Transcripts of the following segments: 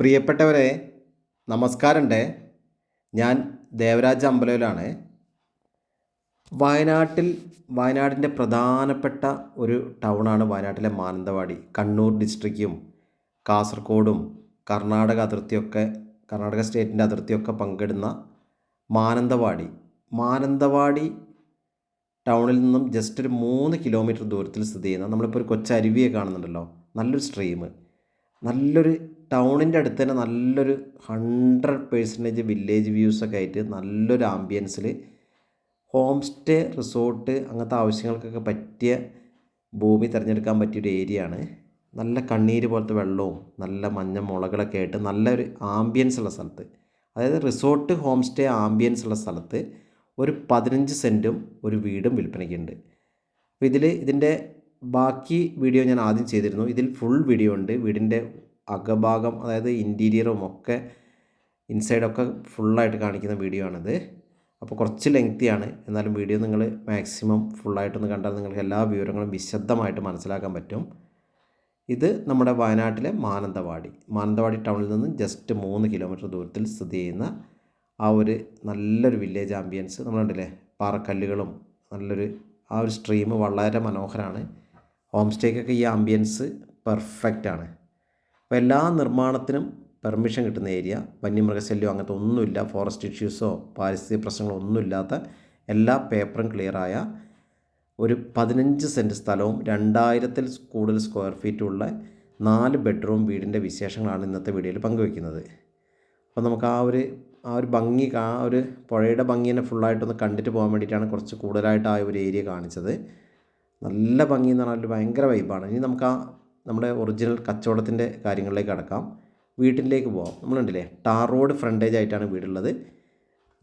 പ്രിയപ്പെട്ടവരെ നമസ്കാരമുണ്ട്. ഞാൻ ദേവരാജ് അമ്പലയിലാണ് വയനാട്ടിൽ വയനാടിന്റെ പ്രധാനപ്പെട്ട ഒരു ടൗണാണ് വയനാട്ടിലെ മാനന്തവാടി. കണ്ണൂർ ഡിസ്ട്രിക്റ്റും കാസർഗോഡും കർണാടക അതിർത്തിയൊക്കെ കർണാടക സ്റ്റേറ്റിന്റെ അതിർത്തിയൊക്കെ പങ്കിടുന്ന മാനന്തവാടി. മാനന്തവാടി ടൗണിൽ നിന്നും ജസ്റ്റ് ഒരു മൂന്ന് കിലോമീറ്റർ ദൂരത്തിൽ സ്ഥിതി ചെയ്യുന്ന നമ്മളിപ്പോൾ ഒരു കൊച്ചരുവിയെ കാണുന്നുണ്ടല്ലോ. നല്ലൊരു സ്ട്രീം. നല്ലൊരു ടൗണിന്റെ അടുത്ത് തന്നെ നല്ലൊരു ഹൺഡ്രഡ് പേഴ്സന്റേജ് വില്ലേജ് വ്യൂസൊക്കെ ആയിട്ട് നല്ലൊരു ആംബിയൻസിൽ ഹോം സ്റ്റേ റിസോർട്ട് അങ്ങനത്തെ ആവശ്യങ്ങൾക്കൊക്കെ പറ്റിയ ഭൂമി തിരഞ്ഞെടുക്കാൻ പറ്റിയൊരു ഏരിയ ആണ്. നല്ല കണ്ണീര് പോലത്തെ വെള്ളവും നല്ല മഞ്ഞ മുളകളൊക്കെ ആയിട്ട് നല്ലൊരു ആംബിയൻസ് ഉള്ള സ്ഥലത്ത്. അതായത് റിസോർട്ട് ഹോം സ്റ്റേ ആംബിയൻസ് ഉള്ള സ്ഥലത്ത് ഒരു പതിനഞ്ച് സെന്റും ഒരു വീടും വിൽപ്പനയ്ക്കുണ്ട്. അപ്പോൾ ഇതിൽ ഇതിന്റെ ബാക്കി വീഡിയോ ഞാൻ ആദ്യം ചെയ്തിരുന്നു. ഇതിൽ ഫുൾ വീഡിയോ ഉണ്ട്. വീടിന്റെ അകഭാഗം അതായത് ഇന്റീരിയറും ഒക്കെ ഇൻസൈഡൊക്കെ ഫുള്ളായിട്ട് കാണിക്കുന്ന വീഡിയോ ആണിത്. അപ്പോൾ കുറച്ച് ലെങ്തിയാണ് എന്നാലും വീഡിയോ നിങ്ങൾ മാക്സിമം ഫുള്ളായിട്ടൊന്ന് കണ്ടാൽ നിങ്ങൾക്ക് എല്ലാ വിവരങ്ങളും വിശദമായിട്ട് മനസ്സിലാക്കാൻ പറ്റും. ഇത് നമ്മുടെ വയനാട്ടിലെ മാനന്തവാടി. മാനന്തവാടി ടൗണിൽ നിന്ന് ജസ്റ്റ് മൂന്ന് കിലോമീറ്റർ ദൂരത്തിൽ സ്ഥിതി ചെയ്യുന്ന ആ ഒരു നല്ലൊരു വില്ലേജ് ആംബിയൻസ് നമ്മളുണ്ടല്ലേ പാറക്കല്ലുകളും നല്ലൊരു ആ ഒരു സ്ട്രീം വളരെ മനോഹരമാണ് ഹോം സ്റ്റേക്കൊക്കെ ഈ ആംബിയൻസ് പെർഫെക്റ്റാണ് അപ്പോൾ എല്ലാ നിർമ്മാണത്തിനും പെർമിഷൻ കിട്ടുന്ന ഏരിയ വന്യമൃഗശല്യം അങ്ങനത്തെ ഒന്നുമില്ല ഫോറസ്റ്റ് ഇഷ്യൂസോ പാരിസ്ഥിതിക പ്രശ്നങ്ങളോ ഒന്നുമില്ലാത്ത എല്ലാ പേപ്പറും ക്ലിയറായ ഒരു പതിനഞ്ച് സെന്റ് സ്ഥലവും രണ്ടായിരത്തിൽ കൂടുതൽ സ്ക്വയർ ഫീറ്റുള്ള നാല് ബെഡ്റൂം വീടിന്റെ വിശേഷങ്ങളാണ് ഇന്നത്തെ വീഡിയോയിൽ പങ്കുവയ്ക്കുന്നത്. അപ്പോൾ നമുക്ക് ആ ഒരു ആ ഒരു ഭംഗി ആ ഒരു പുഴയുടെ ഭംഗി തന്നെ ഫുള്ളായിട്ടൊന്ന് കണ്ടിട്ട് പോകാൻ വേണ്ടിയിട്ടാണ് കുറച്ച് കൂടുതലായിട്ട് ആ ഒരു ഏരിയ കാണിച്ചത്. നല്ല ഭംഗി എന്ന് പറഞ്ഞാൽ ഭയങ്കര വൈബാണ് ഇനി നമുക്ക് ആ നമ്മുടെ ഒറിജിനൽ കച്ചവടത്തിന്റെ കാര്യങ്ങളിലേക്ക് അടക്കാം. വീട്ടിലേക്ക് പോകാം നമ്മളുണ്ടല്ലേ? ടാർ റോഡ് ഫ്രണ്ടേജ് ആയിട്ടാണ് വീടുള്ളത്.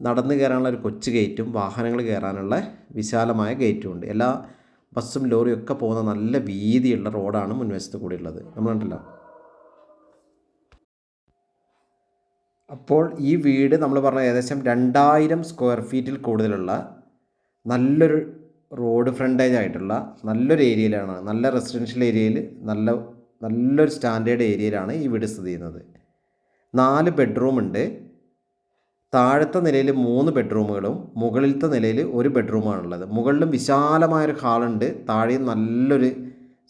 നടന്ന് കയറാനുള്ള ഒരു കൊച്ചു ഗേറ്റും വാഹനങ്ങൾ കയറാനുള്ള വിശാലമായ ഗേറ്റും ഉണ്ട്. എല്ലാ ബസ്സും ലോറിയും ഒക്കെ പോകുന്ന നല്ല വീതിയുള്ള റോഡാണ് മുൻവശത്ത് കൂടി ഉള്ളത്. നമ്മളുണ്ടല്ലോ? അപ്പോൾ ഈ വീട് നമ്മൾ പറഞ്ഞ ഏകദേശം രണ്ടായിരം സ്ക്വയർ ഫീറ്റിൽ കൂടുതലുള്ള നല്ലൊരു റോഡ് ഫ്രണ്ടേജ് ആയിട്ടുള്ള നല്ലൊരു ഏരിയയിലാണ് നല്ല റെസിഡൻഷ്യൽ ഏരിയയിൽ നല്ല നല്ലൊരു സ്റ്റാൻഡേർഡ് ഏരിയയിലാണ് ഈ വീട് സ്ഥിതി ചെയ്യുന്നത്. നാല് ബെഡ്റൂം ഉണ്ട്. താഴത്തെ നിലയിൽ മൂന്ന് ബെഡ്റൂമുകളും മുകളിലത്തെ നിലയിൽ ഒരു ബെഡ്റൂമാണുള്ളത് മുകളിലും വിശാലമായൊരു ഹാളുണ്ട് താഴെയും നല്ലൊരു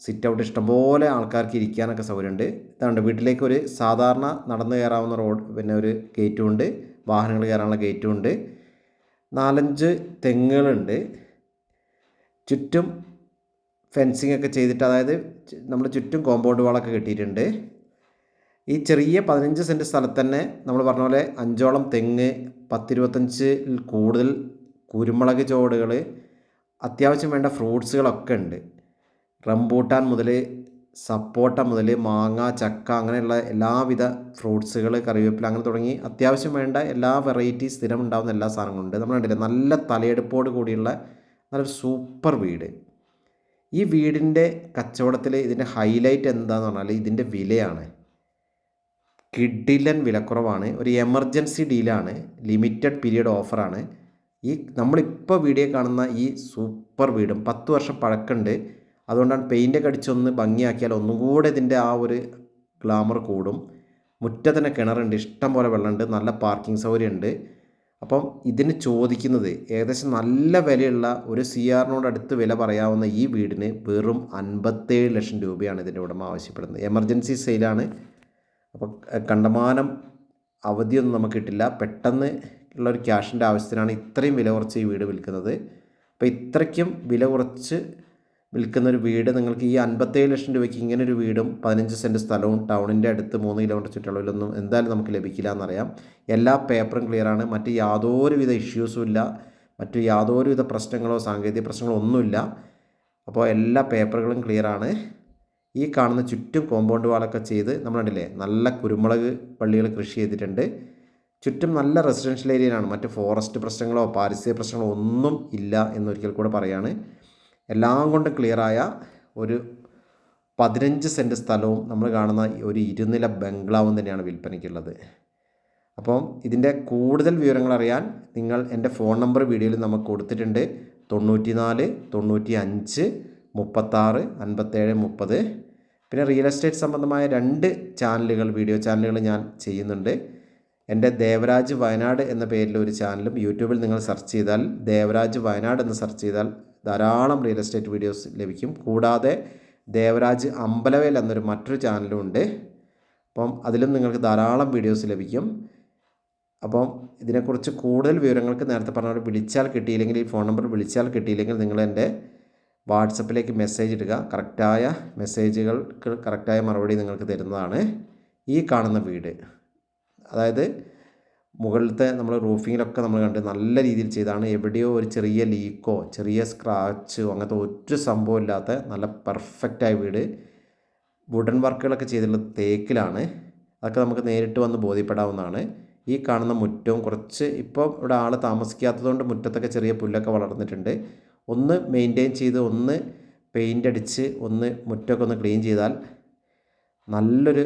സിറ്റ് ഔട്ട് ഇഷ്ടംപോലെ ആൾക്കാർക്ക് ഇരിക്കാനൊക്കെ സൗകര്യമുണ്ട്. ഇതാണ്ട് വീട്ടിലേക്ക് ഒരു സാധാരണ നടന്നു കയറാവുന്ന റോഡ് പിന്നെ ഒരു ഗേറ്റും ഉണ്ട്. വാഹനങ്ങൾ കയറാനുള്ള ഗേറ്റും ഉണ്ട്. നാലഞ്ച് തെങ്ങുകളുണ്ട്. ചുറ്റും ഫെൻസിങ് ഒക്കെ ചെയ്തിട്ട് അതായത് നമ്മൾ ചുറ്റും കോമ്പൗണ്ട് വാളൊക്കെ കെട്ടിയിട്ടുണ്ട്. ഈ ചെറിയ പതിനഞ്ച് സെന്റ് സ്ഥലത്ത് തന്നെ നമ്മൾ പറഞ്ഞ പോലെ അഞ്ചോളം തെങ്ങ് പത്തിരുപത്തഞ്ചിൽ കൂടുതൽ കുരുമുളക് ചോടുകൾ അത്യാവശ്യം വേണ്ട ഫ്രൂട്ട്സുകളൊക്കെ ഉണ്ട്. റംബൂട്ടാൻ മുതൽ സപ്പോട്ട മുതൽ മാങ്ങ ചക്ക അങ്ങനെയുള്ള എല്ലാവിധ ഫ്രൂട്ട്സുകൾ കറിവേപ്പില അങ്ങനെ തുടങ്ങി അത്യാവശ്യം വേണ്ട എല്ലാ വെറൈറ്റി സ്ഥിരം ഉണ്ടാകുന്ന എല്ലാ സാധനങ്ങളും ഉണ്ട്. നമ്മൾ കണ്ടില്ല നല്ല തലയെടുപ്പോട് കൂടിയുള്ള നല്ലൊരു സൂപ്പർ വീട്. ഈ വീടിന്റെ കച്ചവടത്തിൽ ഇതിന്റെ ഹൈലൈറ്റ് എന്താന്ന് പറഞ്ഞാൽ ഇതിന്റെ വിലയാണ്. കിഡിലൻ വിലക്കുറവാണ്. ഒരു എമർജൻസി ഡീലാണ്. ലിമിറ്റഡ് പീരീഡ് ഓഫറാണ്. ഈ നമ്മളിപ്പോൾ വീഡിയോ കാണുന്ന ഈ സൂപ്പർ വീടും പത്ത് വർഷം പഴക്കമുണ്ട് അതുകൊണ്ടാണ് പെയിന്റൊക്കെ അടിച്ചൊന്ന് ഭംഗിയാക്കിയാൽ ഒന്നും കൂടെ ഇതിന്റെ ആ ഒരു ഗ്ലാമർ കൂടും. മുറ്റത്തിന് കിണറുണ്ട്. ഇഷ്ടം പോലെ വെള്ളമുണ്ട്. നല്ല പാർക്കിംഗ് സൗകര്യമുണ്ട്. അപ്പം ഇതിന് ചോദിക്കുന്നത് ഏകദേശം നല്ല വിലയുള്ള ഒരു സി ആറിനോട് അടുത്ത് വില പറയാവുന്ന ഈ വീടിന് വെറും അൻപത്തേഴ് ലക്ഷം രൂപയാണ് ഇതിന്റെ ഉടമ ആവശ്യപ്പെടുന്നത്. എമർജൻസി സെയിലാണ് അപ്പം കണ്ടമാനം അവധിയൊന്നും നമുക്ക് കിട്ടില്ല. പെട്ടെന്ന് ഉള്ള ഒരു ക്യാഷിന്റെ ആവശ്യത്തിനാണ് ഇത്രയും വില കുറച്ച് ഈ വീട് വിൽക്കുന്നത്. അപ്പോൾ ഇത്രയ്ക്കും വില കുറച്ച് വിൽക്കുന്ന ഒരു വീട് നിങ്ങൾക്ക് ഈ അൻപത്തേഴ് ലക്ഷം രൂപയ്ക്ക് ഇങ്ങനെ ഒരു വീടും പതിനഞ്ച് സെന്റ് സ്ഥലവും ടൗണിന്റെ അടുത്ത് മൂന്ന് കിലോമീറ്റർ ചുറ്റളവിലൊന്നും എന്തായാലും നമുക്ക് ലഭിക്കില്ല എന്നറിയാം. എല്ലാ പേപ്പറും ക്ലിയറാണ് മറ്റ് യാതൊരുവിധ ഇഷ്യൂസും ഇല്ല. മറ്റു യാതൊരുവിധ പ്രശ്നങ്ങളോ സാങ്കേതിക പ്രശ്നങ്ങളോ ഒന്നുമില്ല. അപ്പോൾ എല്ലാ പേപ്പറുകളും ക്ലിയറാണ് ഈ കാണുന്ന ചുറ്റും കോമ്പൗണ്ട് വാളൊക്കെ ചെയ്ത് നമ്മൾ കണ്ടില്ലേ? നല്ല കുരുമുളക് പള്ളികൾ കൃഷി ചെയ്തിട്ടുണ്ട്. ചുറ്റും നല്ല റെസിഡൻഷ്യൽ ഏരിയയിലാണ് മറ്റ് ഫോറസ്റ്റ് പ്രശ്നങ്ങളോ പാരിസ്ഥിതിക പ്രശ്നങ്ങളോ ഒന്നും ഇല്ല എന്നൊരിക്കൽ കൂടെ പറയാണ്. എല്ലാം കൊണ്ടും ക്ലിയറായ ഒരു പതിനഞ്ച് സെന്റ് സ്ഥലവും നമ്മൾ കാണുന്ന ഒരു ഇരുനില ബംഗ്ലാവും തന്നെയാണ് വിൽപ്പനയ്ക്കുള്ളത്. അപ്പം ഇതിന്റെ കൂടുതൽ വിവരങ്ങൾ അറിയാൻ നിങ്ങൾ എന്റെ ഫോൺ നമ്പർ വീഡിയോയിൽ നമുക്ക് കൊടുത്തിട്ടുണ്ട്. തൊണ്ണൂറ്റി നാല് തൊണ്ണൂറ്റി അഞ്ച് മുപ്പത്താറ് അൻപത്തേഴ് മുപ്പത്. പിന്നെ റിയൽ എസ്റ്റേറ്റ് സംബന്ധമായ രണ്ട് ചാനലുകൾ വീഡിയോ ചാനലുകൾ ഞാൻ ചെയ്യുന്നുണ്ട്. എന്റെ ദേവരാജ് വയനാട് എന്ന പേരിൽ ഒരു ചാനലും യൂട്യൂബിൽ നിങ്ങൾ സെർച്ച് ചെയ്താൽ ദേവരാജ് വയനാട് എന്ന് സെർച്ച് ചെയ്താൽ ധാരാളം റിയൽ എസ്റ്റേറ്റ് വീഡിയോസ് ലഭിക്കും. കൂടാതെ ദേവരാജ് അമ്പലവേൽ എന്നൊരു മറ്റൊരു ചാനലും ഉണ്ട്. അപ്പം അതിലും നിങ്ങൾക്ക് ധാരാളം വീഡിയോസ് ലഭിക്കും. അപ്പം ഇതിനെക്കുറിച്ച് കൂടുതൽ വിവരങ്ങൾക്ക് നേരത്തെ പറഞ്ഞ വിളിച്ചാൽ കിട്ടിയില്ലെങ്കിൽ ഈ ഫോൺ നമ്പർ വിളിച്ചാൽ കിട്ടിയില്ലെങ്കിൽ നിങ്ങൾ എന്റെ വാട്സപ്പിലേക്ക് മെസ്സേജ് ഇടുക. കറക്റ്റായ മെസ്സേജുകൾക്ക് കറക്റ്റായ മറുപടി നിങ്ങൾക്ക് തരുന്നതാണ് ഈ കാണുന്ന വീട്. അതായത് മുകളിലത്തെ നമ്മൾ റൂഫിങ്ങിലൊക്കെ നമ്മൾ കണ്ട് നല്ല രീതിയിൽ ചെയ്താണ്. എവിടെയോ ഒരു ചെറിയ ലീക്കോ ചെറിയ സ്ക്രാച്ചോ അങ്ങനത്തെ ഒരു സംഭവം ഇല്ലാത്ത നല്ല പെർഫെക്റ്റായ വീട്. വുഡൻ വർക്കുകളൊക്കെ ചെയ്തിട്ടുള്ള തേക്കിലാണ്. അതൊക്കെ നമുക്ക് നേരിട്ട് വന്ന് ബോധ്യപ്പെടാവുന്നതാണ്. ഈ കാണുന്ന മുറ്റവും കുറച്ച് ഇപ്പോൾ ഇവിടെ ആൾ താമസിക്കാത്തതുകൊണ്ട് മുറ്റത്തൊക്കെ ചെറിയ പുല്ലൊക്കെ വളർന്നിട്ടുണ്ട്. ഒന്ന് മെയിന്റെയിൻ ചെയ്ത് ഒന്ന് പെയിന്റ് അടിച്ച് ഒന്ന് മുറ്റമൊക്കെ ഒന്ന് ക്ലീൻ ചെയ്താൽ നല്ലൊരു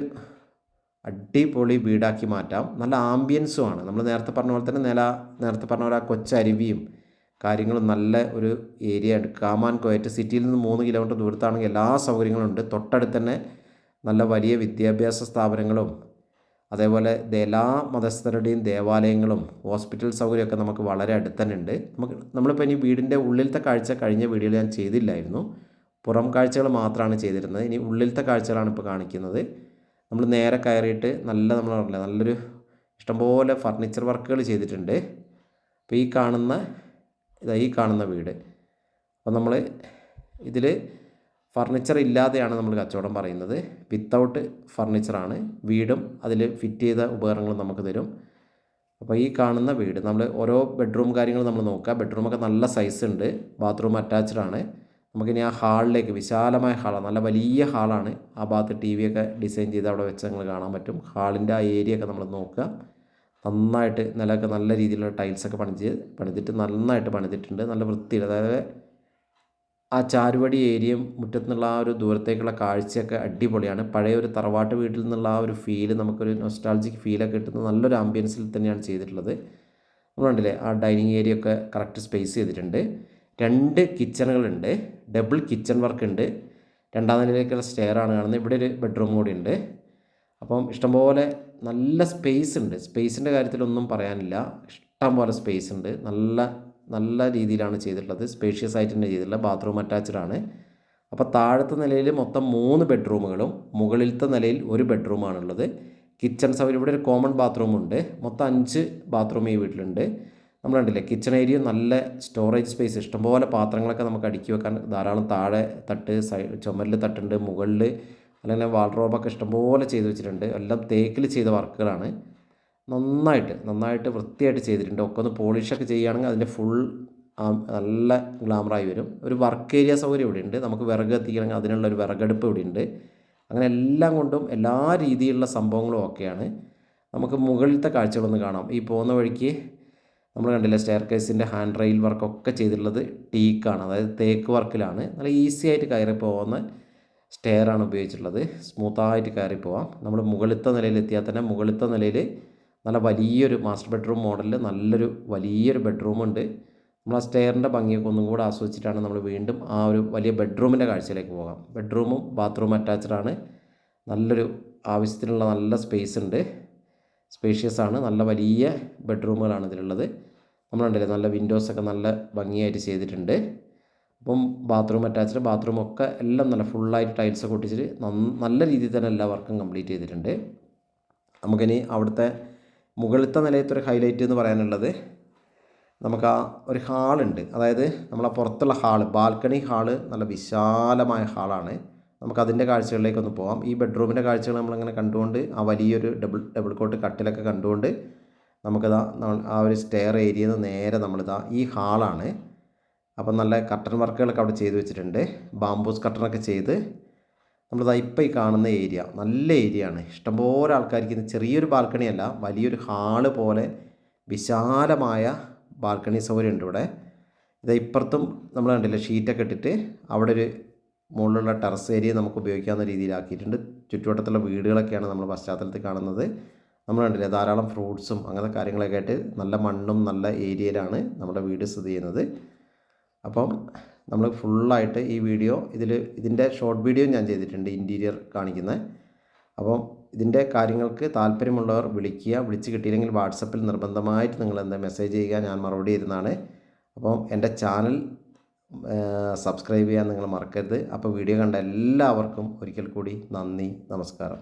അടിപൊളി വീടാക്കി മാറ്റാം. നല്ല ആംബിയൻസും ആണ്. നമ്മൾ നേരത്തെ പറഞ്ഞ പോലെ തന്നെ നില നേരത്തെ പറഞ്ഞ പോലെ ആ കൊച്ചരുവിയും കാര്യങ്ങളും നല്ല ഒരു ഏരിയ ഉണ്ട്. കാമാൻ കോയറ്റ് സിറ്റിയിൽ നിന്ന് മൂന്ന് കിലോമീറ്റർ ദൂരത്താണെങ്കിൽ എല്ലാ സൗകര്യങ്ങളും ഉണ്ട്. തൊട്ടടുത്ത് തന്നെ നല്ല വലിയ വിദ്യാഭ്യാസ സ്ഥാപനങ്ങളും അതേപോലെ എല്ലാ മതസ്ഥരുടെയും ദേവാലയങ്ങളും ഹോസ്പിറ്റൽ സൗകര്യമൊക്കെ നമുക്ക് വളരെ അടുത്ത് തന്നെ ഉണ്ട്. നമുക്ക് നമ്മളിപ്പോൾ ഇനി വീടിന്റെ ഉള്ളിലത്തെ കാഴ്ച കഴിഞ്ഞ വീഡിയോയിൽ ഞാൻ ചെയ്തില്ലായിരുന്നു. പുറം കാഴ്ചകൾ മാത്രമാണ് ചെയ്തിരുന്നത്. ഇനി ഉള്ളിലത്തെ കാഴ്ചകളാണ് ഇപ്പോൾ കാണിക്കുന്നത്. നമ്മൾ നേരെ കയറിയിട്ട് നല്ല നമ്മൾ പറഞ്ഞില്ല നല്ലൊരു ഇഷ്ടംപോലെ ഫർണിച്ചർ വർക്കുകൾ ചെയ്തിട്ടുണ്ട്. അപ്പോൾ ഈ കാണുന്ന ഇതാ ഈ കാണുന്ന വീട്. അപ്പോൾ നമ്മൾ ഇതിൽ ഫർണിച്ചർ ഇല്ലാതെയാണ് നമ്മൾ കച്ചവടം പറയുന്നത്. വിത്തൗട്ട് ഫർണിച്ചറാണ് വീടും അതിൽ ഫിറ്റ് ചെയ്ത ഉപകരണങ്ങളും നമുക്ക് തരും. അപ്പോൾ ഈ കാണുന്ന വീട് നമ്മൾ ഓരോ ബെഡ്റൂം കാര്യങ്ങൾ നമ്മൾ നോക്കുക. ബെഡ്റൂമൊക്കെ നല്ല സൈസ് ഉണ്ട്. ബാത്റൂം അറ്റാച്ച്ഡ് ആണ്. നമുക്കിനി ആ ഹാളിലേക്ക് വിശാലമായ ഹാളാണ് നല്ല വലിയ ഹാളാണ്. ആ ഭാഗത്ത് ടി വി ഒക്കെ ഡിസൈൻ ചെയ്ത് അവിടെ വെച്ച് നിങ്ങൾ കാണാൻ പറ്റും. ഹാളിന്റെ ആ ഏരിയ ഒക്കെ നമ്മൾ നോക്കുക. നന്നായിട്ട് നിലമൊക്കെ നല്ല രീതിയിലുള്ള ടൈൽസൊക്കെ പണിത് പണിതിട്ട് നന്നായിട്ട് പണിതിട്ടുണ്ട്. നല്ല വൃത്തിയിൽ അതായത് ആ ചാരുവടി ഏരിയയും മുറ്റത്തു നിന്നുള്ള ആ ഒരു ദൂരത്തേക്കുള്ള കാഴ്ചയൊക്കെ അടിപൊളിയാണ്. പഴയ ഒരു തറവാട്ട് വീട്ടിൽ നിന്നുള്ള ആ ഒരു ഫീൽ നമുക്കൊരു നൊസ്റ്റാൾജിക് ഫീലൊക്കെ കിട്ടുന്ന നല്ലൊരു ആംബിയൻസിൽ തന്നെയാണ് ചെയ്തിട്ടുള്ളത്. നമ്മൾ കണ്ടില്ലേ ആ ഡൈനിങ് ഏരിയ ഒക്കെ കറക്റ്റ് സ്പേസ് ചെയ്തിട്ടുണ്ട്. രണ്ട് കിച്ചണുകളുണ്ട് ഡബിൾ കിച്ചൺ വർക്ക് ഉണ്ട്. രണ്ടാം നിലയിലേക്കുള്ള സ്റ്റെയർ ആണ് കാണുന്നത്. ഇവിടെ ഒരു ബെഡ്റൂം കൂടി ഉണ്ട്. അപ്പം ഇഷ്ടംപോലെ നല്ല സ്പേസ് ഉണ്ട്. സ്പേസിന്റെ കാര്യത്തിലൊന്നും പറയാനില്ല. ഇഷ്ടം പോലെ സ്പേസ് ഉണ്ട്. നല്ല നല്ല രീതിയിലാണ് ചെയ്തിട്ടുള്ളത്. സ്പേഷ്യസ് ആയിട്ട് തന്നെ ചെയ്തിട്ടുള്ളത് ബാത്റൂം അറ്റാച്ച്ഡ് ആണ്. അപ്പോൾ താഴത്തെ നിലയിൽ മൊത്തം മൂന്ന് ബെഡ്റൂമുകളും മുകളിലത്തെ നിലയിൽ ഒരു ബെഡ്റൂമാണുള്ളത് കിച്ചൺ സൗകര്യം ഇവിടെ ഒരു കോമൺ ബാത്റൂമുണ്ട് മൊത്തം അഞ്ച് ബാത്റൂം ഈ വീട്ടിലുണ്ട്. നമ്മൾ കണ്ടില്ലേ കിച്ചൺ ഏരിയ നല്ല സ്റ്റോറേജ് സ്പേസ് ഇഷ്ടംപോലെ പാത്രങ്ങളൊക്കെ നമുക്ക് അടുക്കി വെക്കാൻ ധാരാളം താഴെ തട്ട് സൈഡ് ചുമരിൽ തട്ടുണ്ട് മുകളിൽ അല്ലെങ്കിൽ വാൾഡ്രോബൊക്കെ ഇഷ്ടംപോലെ ചെയ്ത് വെച്ചിട്ടുണ്ട്. എല്ലാം തേക്കിൽ ചെയ്ത വർക്കുകളാണ്. നന്നായിട്ട് നന്നായിട്ട് വൃത്തിയായിട്ട് ചെയ്തിട്ടുണ്ട്. ഒക്കെ ഒന്ന് പോളിഷൊക്കെ ചെയ്യുകയാണെങ്കിൽ അതിന്റെ ഫുൾ നല്ല ഗ്ലാമറായി വരും. ഒരു വർക്ക് ഏരിയ സൗകര്യം ഇവിടെ ഉണ്ട്. നമുക്ക് വിറക് എത്തിക്കണമെങ്കിൽ അതിനുള്ള ഒരു വിറകടുപ്പ് ഇവിടെ ഉണ്ട്. അങ്ങനെ എല്ലാം കൊണ്ടും എല്ലാ രീതിയിലുള്ള സംഭവങ്ങളും ഒക്കെയാണ് നമുക്ക് മുകളിലത്തെ കാഴ്ചകളൊന്ന് കാണാം. ഈ പോകുന്ന വഴിക്ക് നമ്മൾ കണ്ടില്ല സ്റ്റെയർ കേസിന്റെ ഹാൻഡ് റെയിൽ വർക്കൊക്കെ ചെയ്തിട്ടുള്ളത് ടീക്കാണ് അതായത് തേക്ക് വർക്കിലാണ് നല്ല ഈസി ആയിട്ട് കയറി പോകുന്ന സ്റ്റെയറാണ് ഉപയോഗിച്ചിട്ടുള്ളത്. സ്മൂത്തായിട്ട് കയറി പോവാം. നമ്മൾ മുകളിലത്തെ നിലയിൽ എത്തിയാൽ തന്നെ മുകളിലത്തെ നിലയിൽ നല്ല വലിയൊരു മാസ്റ്റർ ബെഡ്റൂം മോഡലിൽ നല്ലൊരു വലിയൊരു ബെഡ്റൂമുണ്ട് നമ്മൾ ആ സ്റ്റെയറിന്റെ ഭംഗിയൊക്കെ ഒന്നും കൂടെ ആസ്വദിച്ചിട്ടാണ് നമ്മൾ വീണ്ടും ആ ഒരു വലിയ ബെഡ്റൂമിന്റെ കാഴ്ചയിലേക്ക് പോകാം. ബെഡ്റൂമും ബാത്റൂം അറ്റാച്ച്ഡ് ആണ്. നല്ലൊരു ആവശ്യത്തിനുള്ള നല്ല സ്പേസ് ഉണ്ട്. സ്പേഷ്യസ് ആണ്. നല്ല വലിയ ബെഡ്റൂമുകളാണ് ഇതിലുള്ളത്. നമ്മൾ കണ്ടില്ലേ നല്ല വിൻഡോസൊക്കെ നല്ല ഭംഗിയായിട്ട് ചെയ്തിട്ടുണ്ട്. അപ്പം ബാത്റൂം അറ്റാച്ച്ഡ് ബാത്റൂം ഒക്കെ എല്ലാം നല്ല ഫുള്ളായിട്ട് ടൈൽസൊക്കെ ഒട്ടിച്ചിട്ട് നല്ല രീതിയിൽ തന്നെ എല്ലാ വർക്കും കംപ്ലീറ്റ് ചെയ്തിട്ടുണ്ട്. നമുക്കിനി അവിടുത്തെ മുകളിലത്തെ നിലയത്തെ ഒരു ഹൈലൈറ്റ് എന്ന് പറയാനുള്ളത് നമുക്ക് ആ ഒരു ഹാളുണ്ട് അതായത് നമ്മളെ പുറത്തുള്ള ഹാൾ ബാൽക്കണി ഹാൾ നല്ല വിശാലമായ ഹാളാണ് നമുക്ക് അതിന്റെ കാഴ്ചകളിലേക്കൊന്ന് പോകാം ഈ ബെഡ്റൂമിന്റെ കാഴ്ചകൾ നമ്മളിങ്ങനെ കണ്ടുകൊണ്ട് ആ വലിയൊരു ഡബിൾ ഡബിൾ കോട്ട് കട്ടിലൊക്കെ കണ്ടുകൊണ്ട് നമുക്കിതാ ആ ഒരു സ്റ്റെയർ ഏരിയയിൽ നിന്ന് നേരെ നമ്മളിതാ ഈ ഹാളാണ് അപ്പം നല്ല കട്ടൺ വർക്കുകളൊക്കെ അവിടെ ചെയ്ത് വെച്ചിട്ടുണ്ട്. ബാംബൂസ് കട്ടണൊക്കെ ചെയ്ത് നമ്മളിതാ ഇപ്പോൾ ഈ കാണുന്ന ഏരിയ നല്ല ഏരിയ ആണ്. ഇഷ്ടംപോലെ ആൾക്കാർക്ക് ഇത് ചെറിയൊരു ബാൽക്കണിയല്ല വലിയൊരു ഹാൾ പോലെ വിശാലമായ ബാൽക്കണി സൗകര്യം ഉണ്ട് ഇവിടെ. ഇത് ഇപ്പുറത്തും നമ്മൾ കണ്ടില്ല ഷീറ്റൊക്കെ ഇട്ടിട്ട് അവിടെ ഒരു മുകളിലുള്ള ടെറസ് ഏരിയ നമുക്ക് ഉപയോഗിക്കാവുന്ന രീതിയിലാക്കിയിട്ടുണ്ട്. ചുറ്റുവട്ടത്തുള്ള വീടുകളൊക്കെയാണ് നമ്മൾ പശ്ചാത്തലത്തിൽ കാണുന്നത്. നമ്മൾ കണ്ടില്ലേ ധാരാളം ഫ്രൂട്ട്സും അങ്ങനത്തെ കാര്യങ്ങളൊക്കെ ആയിട്ട് നല്ല മണ്ണും നല്ല ഏരിയയിലാണ് നമ്മുടെ വീട് സ്ഥിതി ചെയ്യുന്നത്. അപ്പം നമ്മൾ ഫുള്ളായിട്ട് ഈ വീഡിയോ ഇതിൽ ഇതിന്റെ ഷോർട്ട് വീഡിയോ ഞാൻ ചെയ്തിട്ടുണ്ട് ഇന്റീരിയർ കാണിക്കുന്നത്. അപ്പം ഇതിന്റെ കാര്യങ്ങൾക്ക് താല്പര്യമുള്ളവർ വിളിക്കുക വിളിച്ച് കിട്ടിയില്ലെങ്കിൽ വാട്സപ്പിൽ നിർബന്ധമായിട്ട് നിങ്ങൾ എന്താ മെസ്സേജ് ചെയ്യുക ഞാൻ മറുപടി തരുന്നതാണ്. അപ്പം എന്റെ ചാനൽ സബ്സ്ക്രൈബ് ചെയ്യാൻ നിങ്ങൾ മറക്കരുത്. അപ്പോൾ വീഡിയോ കണ്ട എല്ലാവർക്കും ഒരിക്കൽ കൂടി നന്ദി നമസ്കാരം.